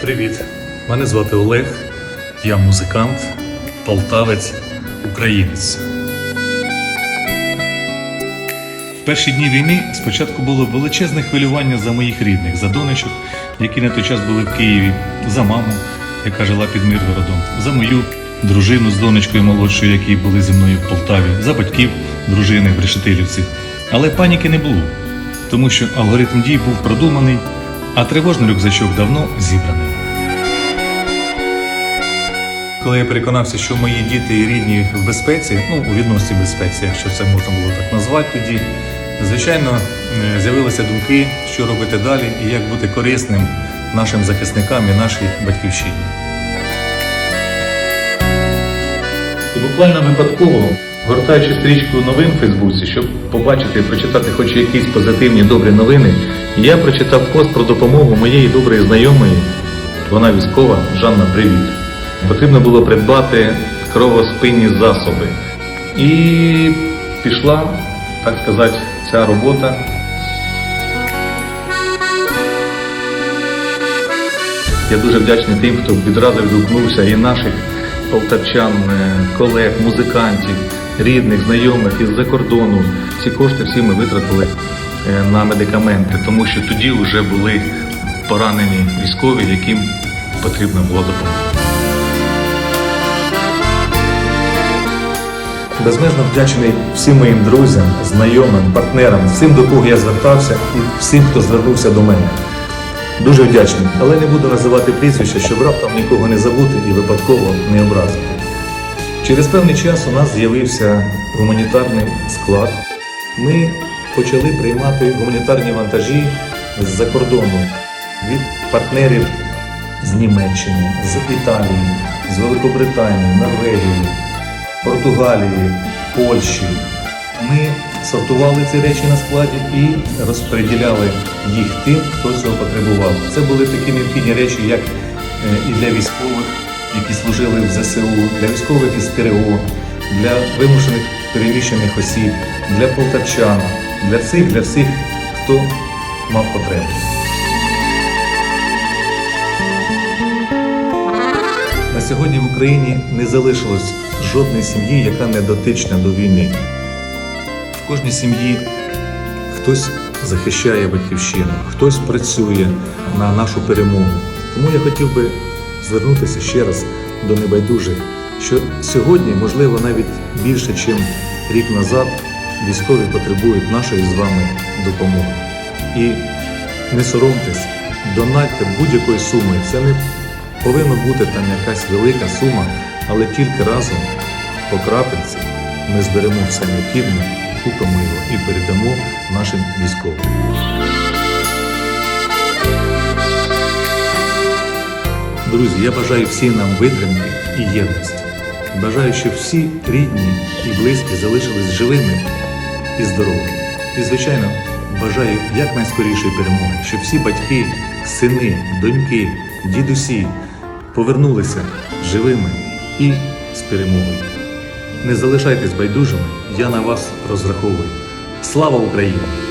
Привіт! Мене звати Олег. Я музикант, полтавець, українець. В перші дні війни спочатку було величезне хвилювання за моїх рідних, за донечок, які на той час були в Києві, за маму, яка жила під Миргородом, за мою дружину з донечкою молодшою, які були зі мною в Полтаві, за батьків дружини в Решетилівці. Але паніки не було, тому що алгоритм дій був продуманий, а тривожний рюкзачок давно зібраний. Коли я переконався, що мої діти і рідні в безпеці, ну у відносі безпеці, якщо це можна було так назвати тоді, звичайно, е, з'явилися думки, що робити далі і як бути корисним нашим захисникам і нашій батьківщині. І буквально випадково, гортаючи стрічку новин в Фейсбуці, щоб побачити і прочитати хоч якісь позитивні добрі новини, я прочитав пост про допомогу моєї доброї знайомої. Вона військова, Жанна, привіт. Потрібно було придбати кровоспинні засоби. І пішла, так сказати, ця робота. Я дуже вдячний тим, хто відразу відгукнувся і наших полтавчан, е, колег, музикантів, рідних, знайомих із-за кордону. Ці кошти всі ми витратили е, на медикаменти, тому що тоді вже були поранені військові, яким потрібна була допомога. Безмежно вдячний всім моїм друзям, знайомим, партнерам, всім, до кого я звертався, і всім, хто звернувся до мене. Дуже вдячний, але не буду називати прізвища, щоб раптом нікого не забути і випадково не образити. Через певний час у нас з'явився гуманітарний склад. Ми почали приймати гуманітарні вантажі з-за кордону від партнерів з Німеччини, з Італії, з Великобританії, Норвегії, Португалії, Польщі. Ми сортували ці речі на складі і розподіляли їх тим, хто цього потребував. Це були такі необхідні речі, як е, і для військових, які служили в ЗСУ, для військових із ТРО, для вимушених переміщених осіб, для полтавчан, для цих, для всіх, хто мав потребу. На сьогодні в Україні не залишилось жодної сім'ї, яка не дотична до війни. В кожній сім'ї хтось захищає батьківщину, хтось працює на нашу перемогу. Тому я хотів би звернутися ще раз до небайдужих, що сьогодні, можливо, навіть більше, ніж рік назад, військові потребують нашої з вами допомоги. І не соромтесь, донатьте будь-якої суми. Це не повинна бути там якась велика сума, але тільки разом по крапельці ми зберемо все необхідне, купимо його і передамо нашим військовим. Друзі, я бажаю всім нам витримки і єдності. Бажаю, щоб всі рідні і близькі залишились живими і здоровими. І, звичайно, бажаю якнайскорішої перемоги, щоб всі батьки, сини, доньки, дідусі повернулися живими і з перемогою. Не залишайтесь байдужими, я на вас розраховую. Слава Україні!